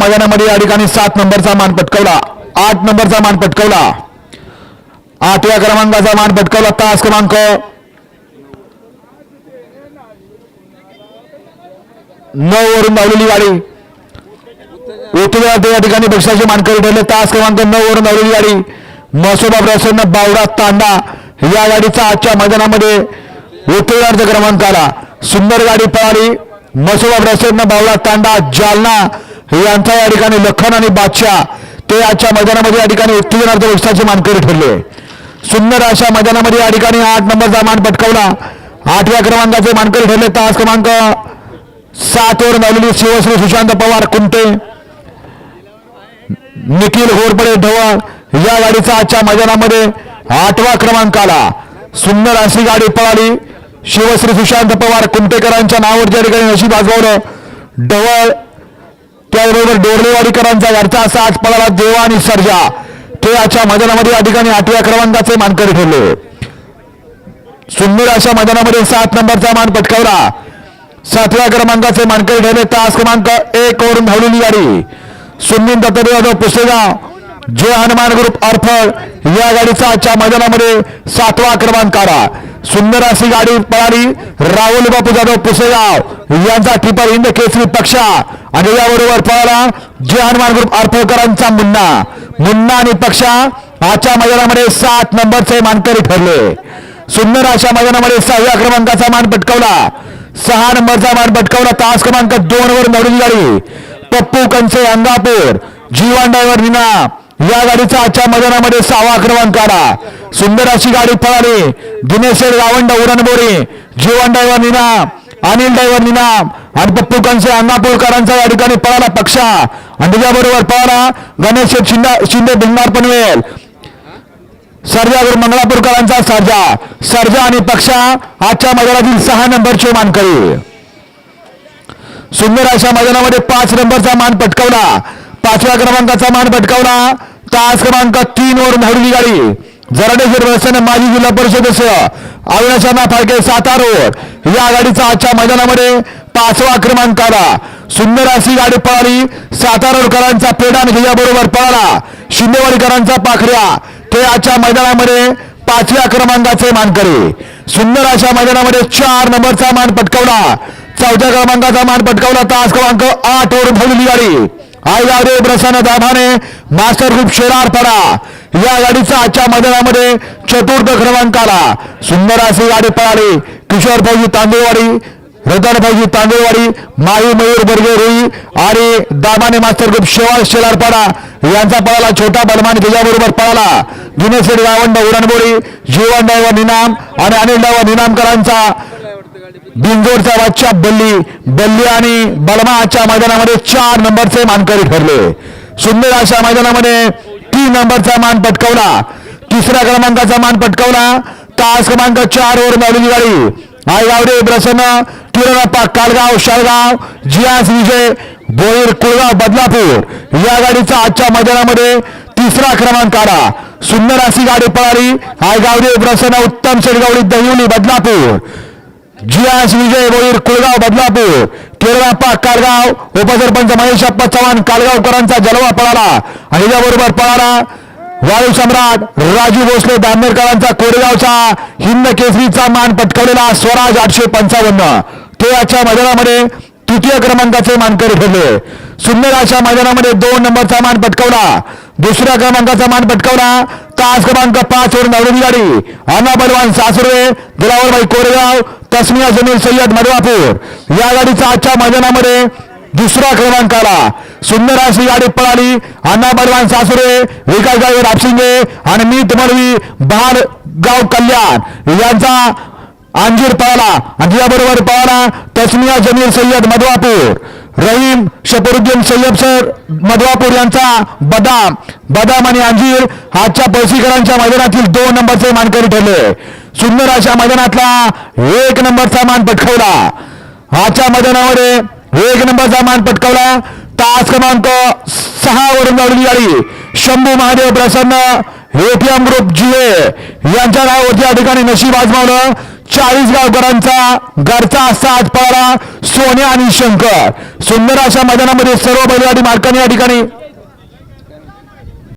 मैदानामध्ये या ठिकाणी सात नंबरचा मान पटकवला. आठ नंबरचा मान पटकवला. आठव्या क्रमांकाचा मान पटकवला तास क्रमांक. नऊ वरून धावलेली गाडी. उतरल्या या ठिकाणी पक्षाचे मानकरी ठरले. तास क्रमांक नऊ वरून धावलेली गाडी. मसोबा प्रसन्न बावडा तांडा या गाडीचा आजच्या मैदानामध्ये उत्तरार्ध क्रमांक आला. सुंदर गाडी पळाली. मसोबा प्रसन्न बावडा तांडा जालना यांचा या ठिकाणी लखन आणि बादशाह ते आजच्या मैदानामध्ये या ठिकाणी उत्तेजनार्थ उत्साहाचे मानकरी ठरले. सुंदर अशा मैदानामध्ये या ठिकाणी आठ नंबरचा मान पटकावला. आठव्या क्रमांकाचे मानकरी ठरले. तास क्रमांक सात वर शिवश्री सुशांत पवार कुंटे निखिल घोरपडे ढवळ या गाडीचा आजच्या मैदानामध्ये आठवा क्रमांक आला. सुंदर अशी गाडी पळाली. शिवश्री सुशांत पवार कुंटेकरांच्या नावावर ज्या ठिकाणी नशीब आजवलं ढवळ त्याबरोबर डोरलेवाडीकरांचा घरचा असा आज पळाला देवा आणि सर्जा. ते आजच्या मैदानामध्ये या ठिकाणी आठव्या क्रमांकाचे मानकरी ठरले. सुंदर अशा मैदानामध्ये सात नंबरचा मान पटकावला. सातव्या क्रमांकाचे मानकरी ठरले. तास क्रमांक एक वरून धावलेली गाडी. सुनील दत्तदेव यादव पुसेगाव. जय हनुमान ग्रुप अर्फळ. या गाडीचा आजच्या मैदानामध्ये सातवा क्रमांक आला. सुंदर अशी गाडी पळाली. राहुल बापू जाधव पुसेगाव यांचा टिपर इंद केसरी पक्षा. आणि याबरोबर पळाला जे हनुमान ग्रुप अरफळकरांचा मुन्ना. मुन्ना आणि पक्षा आजच्या मैदानामध्ये सात नंबरचे मानकरी ठरले. सुंदर अशा मैदानामध्ये सहाव्या क्रमांकाचा मान पटकवला. सहा नंबरचा मान पटकवला. तास क्रमांक दोन वर नवरी गाडी. पप्पू कंचे अंगापूर जीवन ड्रायव्हर निना या गाडीचा आजच्या मैदानामध्ये सहावा क्रमांक आला. सुंदर अशी गाडी पळाली. दिनेश गावंड उरणबोरी जीवन ड्रायव्हर निना अनिल ड्रायव्हर निना आणि पप्पू कंसे अण्णापूरकरांचा या ठिकाणी पळाला पक्षा. आणि त्याच्याबरोबर पळाला गणेश शिंदे शिंदे भिंगार पनवेल. सर्जावर मंगळापूरकरांचा सर्जा. सर्जा आणि पक्षा आजच्या मैदानातील सहा नंबरचे मानकरी. सुंदर अशा मैदानामध्ये पाच नंबरचा मान पटकावला. पाचव्या क्रमांकाचा मान पटकावला. तास क्रमांक तीन वर धावलेली गाडी. जराडेश्वर व्यसन माजी जिल्हा परिषद सदस्य अविनाशांना फाळके सातारोड. या गाडीचा आजच्या मैदानामध्ये पाचवा क्रमांक आला सुंदर अशी गाडी पळाली. सातारोडकरांचा पेडा आणि पळाला. शिंदेवाडीकरांचा पाखऱ्या. ते आजच्या मैदानामध्ये पाचव्या क्रमांकाचे मानकरी. सुंदर अशा मैदानामध्ये चार नंबरचा मान पटकवला. चौथ्या क्रमांकाचा मान पटकावला. तास क्रमांक आठ वर धावलेली गाडी. आयगावरे प्रसन्न दाभाने मास्टर ग्रुप शेरारपाडा या गाडीचा आजच्या मैदानामध्ये चतुर्थ क्रमांक आला सुंदर अशी गाडी पळाली. किशोर फौजी तांदूळवाडी रतन तांदूळवाडी माई मयूर बर्गे रुई आणि दाभाने मास्टर ग्रुप शेवाळ शेलारपाडा यांचा पळाला छोटा बलमान त्याच्याबरोबर पळाला. दिनेश गावंड उरणबोरी जीवन डायवर निनाम आणि अनिल डायवर निनामकरांचा बिंजोरचा बादशाह बल्ली बल्ली आणि बलमाच्या मैदानामध्ये चार नंबरचे मानकरी ठरले. सुंदर अशा मैदानामध्ये तीन नंबरचा मान पटकवला. तिसऱ्या क्रमांकाचा मान पटकवला. तास क्रमांक चार वर धावलेली गाडी. आयगावरे प्रसन्न किरणप्पा कालगाव शाळगाव जियास विजय बोईर कुळगाव बदलापूर. या गाडीचा आजच्या मैदानामध्ये तिसरा क्रमांक आला. सुंदर अशी गाडी पळाली. आयगावरे प्रसन्न उत्तम शेडगावडी दहिवली बदलापूर. जियास विजय बोईर कुळगाव बदलापूर केरळाप्पा काळगाव उपसरपंच महेशप्पा चव्हाण काळगावकरांचा जलवा पळाला आणि याबरोबर पळाला वायू सम्राट राजू भोसले दांडेरकरांचा कोरेगावचा हिंद केसरीचा मान पटकवलेला स्वराज आठशे पंचावन्न ते याच्या मैदानामध्ये तृतीय क्रमांकाचे मानकरी ठरले सुंदर अशा मैदानामध्ये दोन नंबरचा मान पटकवला दुसऱ्या क्रमांकाचा मान पटकावला. तास क्रमांक पाच वर धावलेली गाडी अण्णा बलवान सासुर्वे दिलावरबाई कोरेगाव तस्मिया जमीर सय्यद मडवापूर या गाडीचा आजच्या मैदानामध्ये दुसरा क्रमांक आला सुंदर अशी गाडी पळाली. अण्णा बलवान सासुरे विकास गावी रापशिंगे आणि मीत मडवी बहार गाव कल्याण यांचा अंजीर पळाला. आणि याबरोबर पळाला तस्मिया जमीर सय्यद मधवापूर. रहीम शफरुद्दीन सय्यद सर मधवापूर यांचा बदाम. बदाम आणि अंजीर आजच्या पैसीकरांच्या मैदानातील दोन नंबरचे मानकरी ठरले. सुंदर अशा मैदानातला एक नंबरचा मान पटकवला आजच्या मैदानामध्ये एक नंबरचा मान पटकवला तास क्रमांक सहा वरून धावलेली गाडी. शंभू महादेव प्रसन्न एटीएम ग्रुप जीए यांच्या नावावरती या ठिकाणी नशीब आजमावलं. चाळीस गावकरांचा घरचा साथ पळाला सोन्या आणि शंकर. सुंदर अशा मैदानामध्ये सर्व बैलगाडी मालकांनी या ठिकाणी